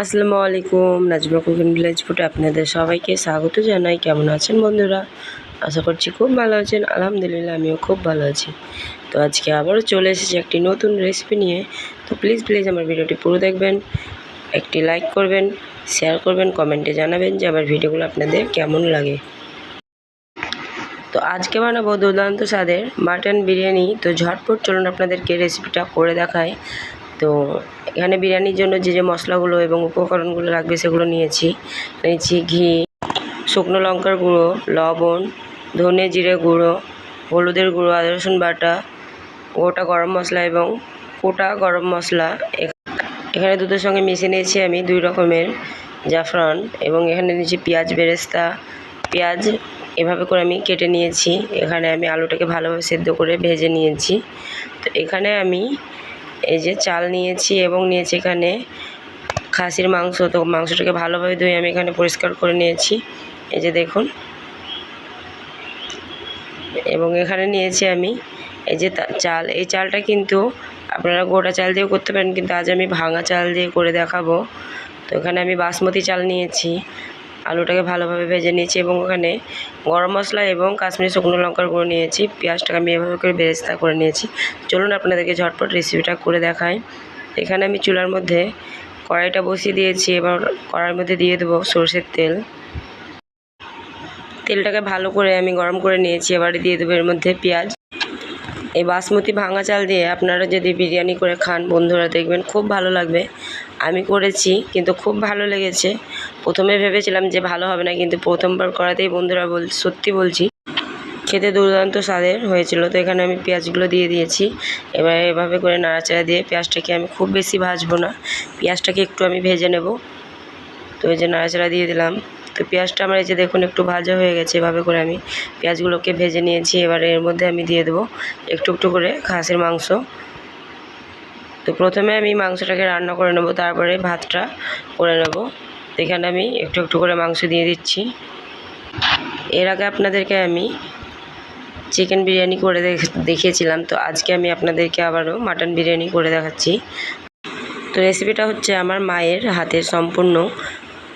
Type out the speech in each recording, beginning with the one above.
আসসালামু আলাইকুম। Nazma cooking village ফুটে আপনাদের সবাইকে স্বাগত জানাই। কেমন আছেন বন্ধুরা? আশা করছি খুব ভালো আছেন। আলহামদুলিল্লাহ, আমিও খুব ভালো আছি। তো আজকে আবারও চলে এসেছি একটি নতুন রেসিপি নিয়ে। তো প্লিজ প্লিজ আমার ভিডিওটি পুরো দেখবেন, একটি লাইক করবেন শেয়ার করবেন কমেন্টে জানাবেন যে আমার ভিডিওগুলো আপনাদের কেমন লাগে। তো আজকে বানাবো দুর্দান্ত স্বাদের মাটন বিরিয়ানি। তো ঝটপট চলুন আপনাদেরকে রেসিপিটা করে দেখায় তো এখানে বিরিয়ানির জন্য যে যে মশলাগুলো এবং উপকরণগুলো লাগবে সেগুলো নিয়েছি। নিয়েছি ঘি, শুকনো লঙ্কার গুঁড়ো, লবণ, ধনে জিরে গুঁড়ো, হলুদের গুঁড়ো, আদা, রসুন বাটা, গোটা গরম মশলা এবং গোটা গরম মশলা। এখানে দুটোর সঙ্গে মিশিয়ে নিয়েছি আমি দুই রকমের জাফরান এবং এখানে নিয়েছি পেঁয়াজ বেরেস্তা। পেঁয়াজ এভাবে করে আমি কেটে নিয়েছি। এখানে আমি আলুটাকে ভালোভাবে সেদ্ধ করে ভেজে নিয়েছি। তো এখানে আমি এই যে চাল নিয়েছি এবং নিয়েছি এখানে খাসির মাংস। তো মাংসটাকে ভালোভাবে ধুয়ে আমি এখানে পরিষ্কার করে নিয়েছি। এই যে দেখুন। এবং এখানে নিয়েছি আমি এই যে চাল। এই চালটা কিন্তু আপনারা গোটা চাল দিয়েও করতে পারেন, কিন্তু আজ আমি ভাঙা চাল দিয়ে করে দেখাবো। তো এখানে আমি বাসমতি চাল নিয়েছি। আলুটাকে ভালোভাবে ভেজে নিয়েছি এবং ওখানে গরম মশলা এবং কাশ্মীরি শুকনো লঙ্কার গুঁড়ো নিয়েছি। পেঁয়াজটাকে আমি এভাবে করে বেরেস্তা করে নিয়েছি। চলুন আপনাদেরকে ঝটপট রেসিপিটা করে দেখাই। এখানে আমি চুলার মধ্যে কড়াইটা বসিয়ে দিয়েছি। এবার কড়াইয়ের মধ্যে দিয়ে দেবো সর্ষের তেল। তেলটাকে ভালো করে আমি গরম করে নিয়েছি। এবারে দিয়ে দেবো এর মধ্যে পেঁয়াজ। এই বাসমতি ভাঙা চাল দিয়ে আপনারা যদি বিরিয়ানি করে খান, বন্ধুরা দেখবেন খুব ভালো লাগবে। আমি করেছি, কিন্তু খুব ভালো লেগেছে। প্রথমে ভেবেছিলাম যে ভালো হবে না, কিন্তু প্রথমবার করাতেই বন্ধুরা বল, সত্যি বলছি, খেতে দুর্দান্ত স্বাদের হয়েছিল। তো এখানে আমি পেঁয়াজগুলো দিয়ে দিয়েছি। এবার এভাবে করে নাড়াচাড়া দিয়ে পেঁয়াজটাকে আমি খুব বেশি ভাজবো না। পেঁয়াজটাকে একটু আমি ভেজে নেব। তো এই যে নাড়াচাড়া দিয়ে দিলাম। তো পেঁয়াজটা আমার এই যে দেখুন একটু ভাজা হয়ে গেছে, এভাবে করে আমি পেঁয়াজগুলোকে ভেজে নিয়েছি। এবারে এর মধ্যে আমি দিয়ে দেবো একটু একটু করে খাসির মাংস। তো প্রথমে আমি মাংসটাকে রান্না করে নেব, তারপরে ভাতটা করে নেব। এখানে আমি একটু একটু করে মাংস দিয়ে দিচ্ছি। এর আগে আপনাদেরকে আমি চিকেন বিরিয়ানি করে দেখিয়েছিলাম, তো আজকে আমি আপনাদেরকে আবারও মাটন বিরিয়ানি করে দেখাচ্ছি। তো রেসিপিটা হচ্ছে আমার মায়ের হাতের সম্পূর্ণ,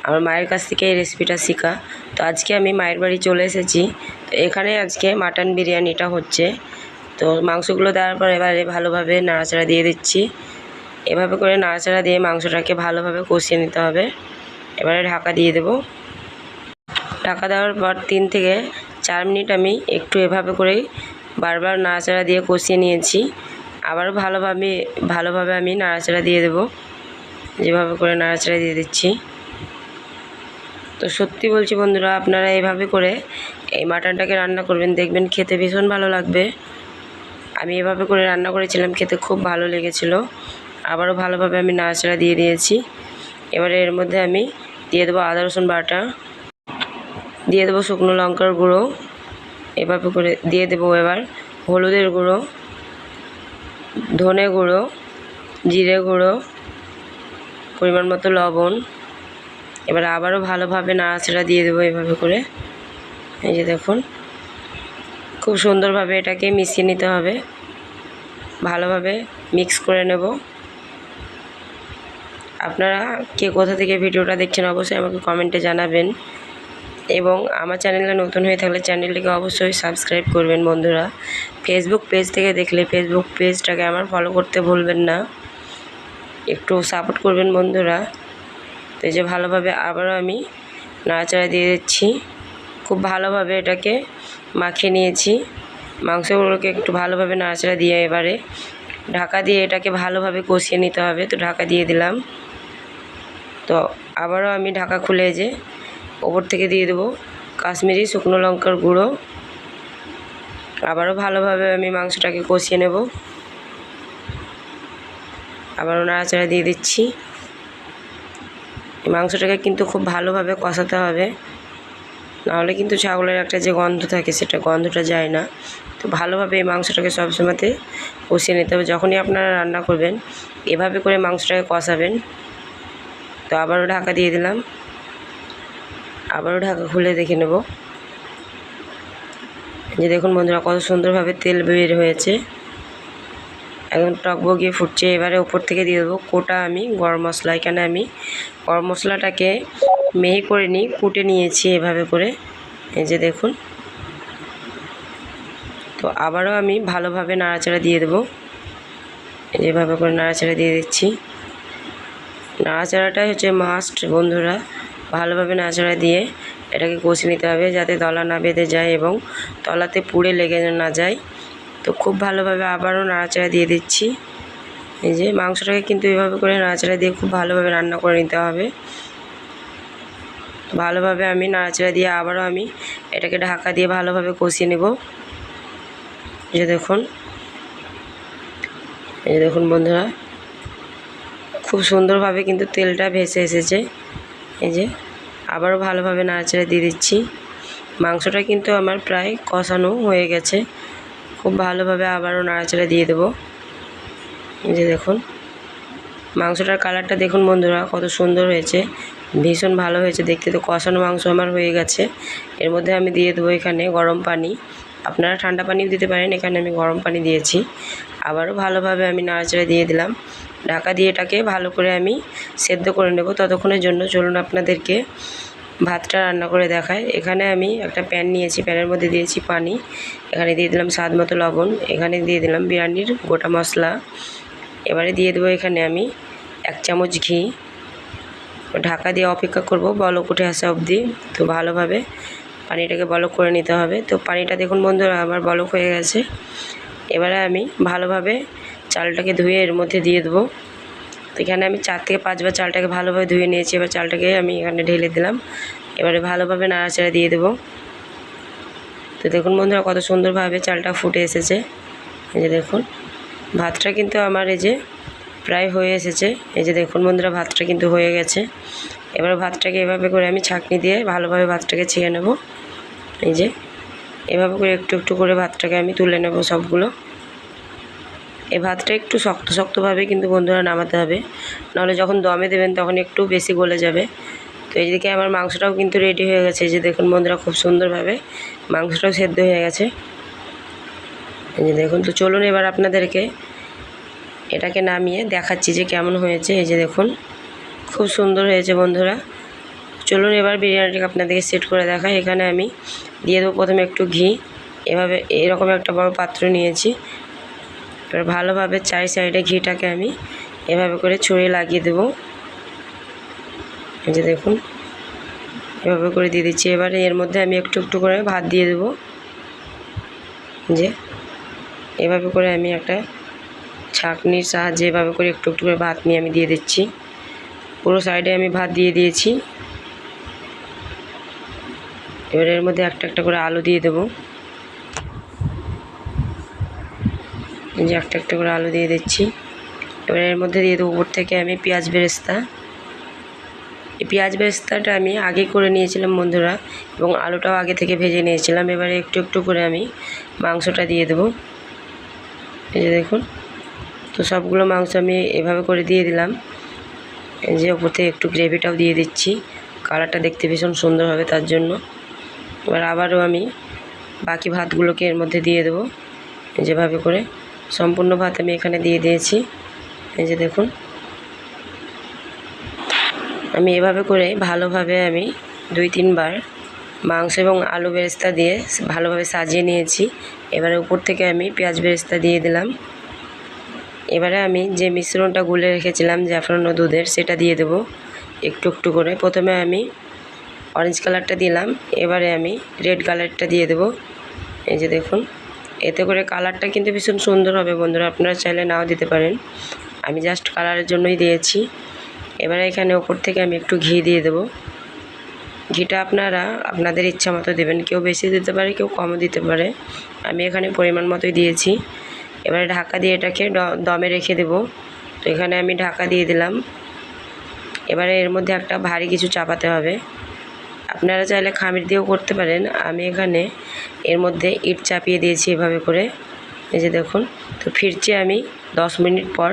আমার মায়ের কাছ থেকে এই রেসিপিটা শেখা। তো আজকে আমি মায়ের বাড়ি চলে এসেছি। তো এখানে আজকে মাটন বিরিয়ানিটা হচ্ছে। তো মাংসগুলো দেওয়ার পর এবারে ভালোভাবে নাড়াচাড়া দিয়ে দিচ্ছি। এভাবে করে নাড়াচাড়া দিয়ে মাংসটাকে ভালোভাবে কষিয়ে নিতে হবে। এবারে ঢাকা দিয়ে দেবো। ঢাকা দেওয়ার পর তিন থেকে চার মিনিট আমি একটু এভাবে করেই বারবার নাড়াচাড়া দিয়ে কষিয়ে নিয়েছি। আবারও ভালোভাবে ভালোভাবে আমি নাড়াচাড়া দিয়ে দেবো। যেভাবে করে নাড়াচাড়া দিয়ে দিচ্ছি। তো সত্যি বলছি বন্ধুরা, আপনারা এইভাবে করে এই মাটনটাকে রান্না করবেন, দেখবেন খেতে ভীষণ ভালো লাগবে। আমি এভাবে করে রান্না করেছিলাম, খেতে খুব ভালো লেগেছিল। আবারও ভালোভাবে আমি নাড়াচাড়া দিয়ে দিয়েছি। এবারে এর মধ্যে আমি দিয়ে দেবো আদা, রসুন বাটা, দিয়ে দেবো শুকনো লঙ্কার গুঁড়ো এভাবে করে দিয়ে দেবো এবার হলুদের গুঁড়ো, ধনে গুঁড়ো, জিরে গুঁড়ো, পরিমাণ মতো লবণ, এবার আবারও ভালোভাবে নাড়াচাড়া দিয়ে দেবো এভাবে করে। এই যে দেখুন, খুব সুন্দরভাবে এটাকে মিশিয়ে নিতে হবে। ভালোভাবে মিক্স করে নেব। আপনারা কে কোথা থেকে ভিডিওটা দেখছেন অবশ্যই আমাকে কমেন্টে জানাবেন। এবং আমার চ্যানেলে নতুন হয়ে থাকলে চ্যানেলটিকে অবশ্যই সাবস্ক্রাইব করবেন বন্ধুরা। ফেসবুক পেজ থেকে দেখলে ফেসবুক পেজটাকে আমার ফলো করতে ভুলবেন না। একটু সাপোর্ট করবেন বন্ধুরা। তো যে ভালোভাবে আবারও আমি নাড়াচাড়া দিয়ে দিচ্ছি। খুব ভালোভাবে এটাকে মাখিয়ে নিয়েছি। মাংসগুলোকে একটু ভালোভাবে নাড়াচাড়া দিয়ে এবারে ঢাকা দিয়ে এটাকে ভালোভাবে কষিয়ে নিতে হবে। তো ঢাকা দিয়ে দিলাম। তো আবারও আমি ঢাকা খুলে যে ওপর থেকে দিয়ে দেবো কাশ্মীরি শুকনো লঙ্কার গুঁড়ো। আবারও ভালোভাবে আমি মাংসটাকে কষিয়ে নেব। আবারও নাড়াচাড়া দিয়ে দিচ্ছি। মাংসটাকে কিন্তু খুব ভালোভাবে কষাতে হবে। নাহলে কিন্তু ছাগলের একটা যে গন্ধ থাকে সেটা গন্ধটা যায় না। তো ভালোভাবে এই মাংসটাকে সবসময়তে কষিয়ে নিতে হবে। যখনই আপনারা রান্না করবেন, এভাবে করে মাংসটাকে কষাবেন। তো আবারও ঢাকা দিয়ে দিলাম। আবারও ঢাকা খুলে দেখে নেব। যে দেখুন বন্ধুরা, কত সুন্দরভাবে তেল বের হয়েছে। একদম টকবগিয়ে ফুটছে। এবারে ওপর থেকে দিয়ে দেবো কোটা আমি, গরম মশলা। এখানে আমি গরম মশলাটাকে মিহি করে নিই, কুটে নিয়েছি এভাবে করে। এই যে দেখুন। তো আবারও আমি ভালোভাবে নাড়াচাড়া দিয়ে দেবো। যেভাবে করে নাড়াচাড়া দিয়ে দিচ্ছি। নাড়াচাড়াটাই হচ্ছে মাস্ট বন্ধুরা। ভালোভাবে নাড়াচাড়া দিয়ে এটাকে কষে নিতে হবে যাতে তলা না বেঁধে যায় এবং তলাতে পুড়ে লেগে না যায়। তো খুব ভালোভাবে আবারও নাড়াচাড়া দিয়ে দিচ্ছি। এই যে মাংসটাকে কিন্তু এভাবে করে নাড়াচাড়া দিয়ে খুব ভালোভাবে রান্না করে নিতে হবে। ভালোভাবে আমি নাড়াচাড়া দিয়ে আবারও আমি এটাকে ঢাকা দিয়ে ভালোভাবে কষিয়ে নেব। এই যে দেখুন। এই দেখুন বন্ধুরা। খুব সুন্দরভাবে কিন্তু তেলটা ভেসে এসেছে। এই যে, আবারও ভালোভাবে নাড়াচাড়া দিয়ে দিচ্ছি। মাংসটা কিন্তু আমার প্রায় কষানো হয়ে গেছে। খুব ভালোভাবে আবারও নাড়াচাড়া দিয়ে দেবো। এই যে দেখুন, মাংসটার কালারটা দেখুন বন্ধুরা, কত সুন্দর হয়েছে। ভীষণ ভালো হয়েছে দেখতে। তো কষানো মাংস আমার হয়ে গেছে। এর মধ্যে আমি দিয়ে দেবো এখানে গরম পানি। আপনারা ঠান্ডা পানিও দিতে পারেন, এখানে আমি গরম পানি দিয়েছি। আবারও ভালোভাবে আমি নাড়াচাড়া দিয়ে দিলাম। ঢাকা দিয়ে এটাকে ভালো করে আমি সেদ্ধ করে নেব। ততক্ষণের জন্য চলুন আপনাদেরকে ভাতটা রান্না করে দেখায় এখানে আমি একটা প্যান নিয়েছি, প্যানের মধ্যে দিয়েছি পানি। এখানে দিয়ে দিলাম স্বাদ মতো লবণ। এখানে দিয়ে দিলাম বিরিয়ানির গোটা মশলা। এবারে দিয়ে দেবো এখানে আমি এক চামচ ঘি। ঢাকা দিয়ে অপেক্ষা করব বলক উঠে আসা অবধি। তো ভালোভাবে পানিটাকে বলক করে নিতে হবে। তো পানিটা দেখুন বন্ধুরা, আমার বলক হয়ে গেছে। এবারে আমি ভালোভাবে চালটাকে ধুয়ে এর মধ্যে দিয়ে দেবো। তো এখানে আমি চার থেকে পাঁচবার চালটাকে ভালোভাবে ধুয়ে নিয়েছি। এবার চালটাকে আমি এখানে ঢেলে দিলাম। এবারে ভালোভাবে নাড়াচাড়া দিয়ে দেবো। তো দেখুন বন্ধুরা, কত সুন্দরভাবে চালটা ফুটে এসেছে। এই যে দেখুন, ভাতটা কিন্তু আমার এই যে প্রায় হয়ে এসেছে। এই যে দেখুন বন্ধুরা, ভাতটা কিন্তু হয়ে গেছে। এবার ভাতটাকে এভাবে করে আমি ছাঁকনি দিয়ে ভালোভাবে ভাতটাকে ছেড়ে নেব। এই যে, এভাবে করে একটু একটু করে ভাতটাকে আমি তুলে নেব সবগুলো। এই ভাতটা একটু শক্ত শক্তভাবে কিন্তু বন্ধুরা নামাতে হবে। নাহলে যখন দমে দেবেন তখন একটু বেশি গলে যাবে। তো এইদিকে আমার মাংসটাও কিন্তু রেডি হয়ে গেছে। এই যে দেখুন বন্ধুরা খুব সুন্দরভাবে মাংসটাও সেদ্ধ হয়ে গেছে। এই যে দেখুন, তো চলুন এবার আপনাদেরকে এটাকে নামিয়ে দেখাচ্ছি যে কেমন হয়েছে। এই যে দেখুন খুব সুন্দর হয়েছে বন্ধুরা। চলুন এবার বিরিয়ানিটাকে আপনাদেরকে সেট করে দেখাই। এখানে আমি দিয়ে দেবো প্রথমে একটু ঘি। এভাবে এরকম একটা বড় পাত্র নিয়েছি। এবার ভালোভাবে চাই সাইডে ঘিটাকে আমি এভাবে করে ছড়িয়ে লাগিয়ে দেবো। যে দেখুন, এভাবে করে দিয়ে দিচ্ছি। এবারে এর মধ্যে আমি একটু একটু করে ভাত দিয়ে দেবো। যে এভাবে করে আমি একটা ছাঁকনির সাহায্যে এভাবে করে একটু একটু করে ভাত নিয়ে আমি দিয়ে দিচ্ছি। পুরো সাইডে আমি ভাত দিয়ে দিয়েছি। এবার এর মধ্যে একটা একটা করে আলু দিয়ে দেবো। যে একটা একটা করে আলু দিয়ে দিচ্ছি। এবার এর মধ্যে দিয়ে দেবো উপর থেকে আমি পেঁয়াজ বেরেস্তা। এই পেঁয়াজ বেরেস্তাটা আমি আগে করে নিয়েছিলাম বন্ধুরা এবং আলুটাও আগে থেকে ভেজে নিয়েছিলাম। এবারে একটু একটু করে আমি মাংসটা দিয়ে দেবো। এই যে দেখুন, তো সবগুলো মাংস আমি এভাবে করে দিয়ে দিলাম। এই যে ওপর থেকে একটু গ্রেভিটাও দিয়ে দিচ্ছি। কালারটা দেখতে ভীষণ সুন্দর হবে তার জন্য। এবার আবারও আমি বাকি ভাতগুলোকে এর মধ্যে দিয়ে দেবো। যেভাবে করে সম্পূর্ণ ভাত আমি এখানে দিয়ে দিয়েছি। এই যে দেখুন। আমি এভাবে করে ভালোভাবে আমি দুই তিনবার মাংস এবং আলু বেরেস্তা দিয়ে ভালোভাবে সাজিয়ে নিয়েছি। এবারে উপর থেকে আমি পেঁয়াজ বেরেস্তা দিয়ে দিলাম। এবারে আমি যে মিশ্রণটা গুলে রেখেছিলাম জাফরান ও দুধের, সেটা দিয়ে দেবো একটু একটু করে। প্রথমে আমি অরেঞ্জ কালারটা দিলাম, এবারে আমি রেড কালারটা দিয়ে দেবো। এই যে দেখুন, এতে করে কালারটা কিন্তু ভীষণ সুন্দর হবে বন্ধুরা, আপনারা চাইলে নাও দিতে পারেন। আমি জাস্ট কালারের জন্যই দিয়েছি। এবারে এখানে ওপর থেকে আমি একটু ঘি দিয়ে দেবো। ঘিটা আপনারা আপনাদের ইচ্ছা মতো দেবেন, কেউ বেশি দিতে পারে, কেউ কমও দিতে পারে। আমি এখানে পরিমাণ মতোই দিয়েছি। এবারে ঢাকা দিয়ে এটাকে দমে রেখে দেব। তো এখানে আমি ঢাকা দিয়ে দিলাম। এবারে এর মধ্যে একটা ভারী কিছু চাপাতে হবে। আপনারা চাইলে খামির দিয়েও করতে পারেন। আমি এখানে এর মধ্যে ইট চাপিয়ে দিয়েছি এভাবে করে। এই যে দেখুন, তো ফিরছি আমি দশ মিনিট পর।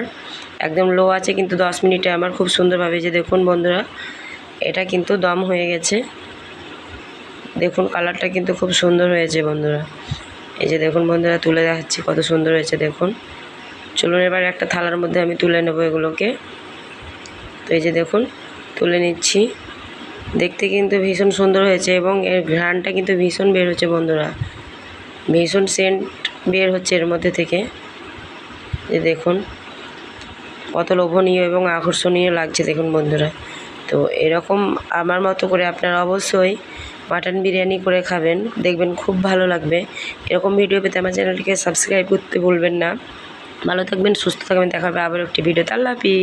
একদম লো আছে, কিন্তু দশ মিনিটে আমার খুব সুন্দরভাবে যে দেখুন বন্ধুরা, এটা কিন্তু দম হয়ে গেছে। দেখুন, কালারটা কিন্তু খুব সুন্দর হয়েছে বন্ধুরা। এই যে দেখুন বন্ধুরা, তুলে দেখাচ্ছি কত সুন্দর হয়েছে, দেখুন। চলুন এবার একটা থালার মধ্যে আমি তুলে নেব এগুলোকে। তো এই যে দেখুন, তুলে নিচ্ছি। দেখতে কিন্তু ভীষণ সুন্দর হয়েছে এবং এর ঘ্রাণটা কিন্তু ভীষণ বের হচ্ছে বন্ধুরা। ভীষণ সেন্ট বের হচ্ছে এর মধ্যে থেকে। যে দেখুন, কত লোভনীয় এবং আকর্ষণীয় লাগছে, দেখুন বন্ধুরা। তো এরকম আমার মতো করে আপনারা অবশ্যই মাটন বিরিয়ানি করে খাবেন। দেখবেন খুব ভালো লাগবে। এরকম ভিডিও পেতে আমার চ্যানেলটিকে সাবস্ক্রাইব করতে ভুলবেন না। ভালো থাকবেন, সুস্থ থাকবেন। দেখা হবে আবার একটি ভিডিও তাল্লাপি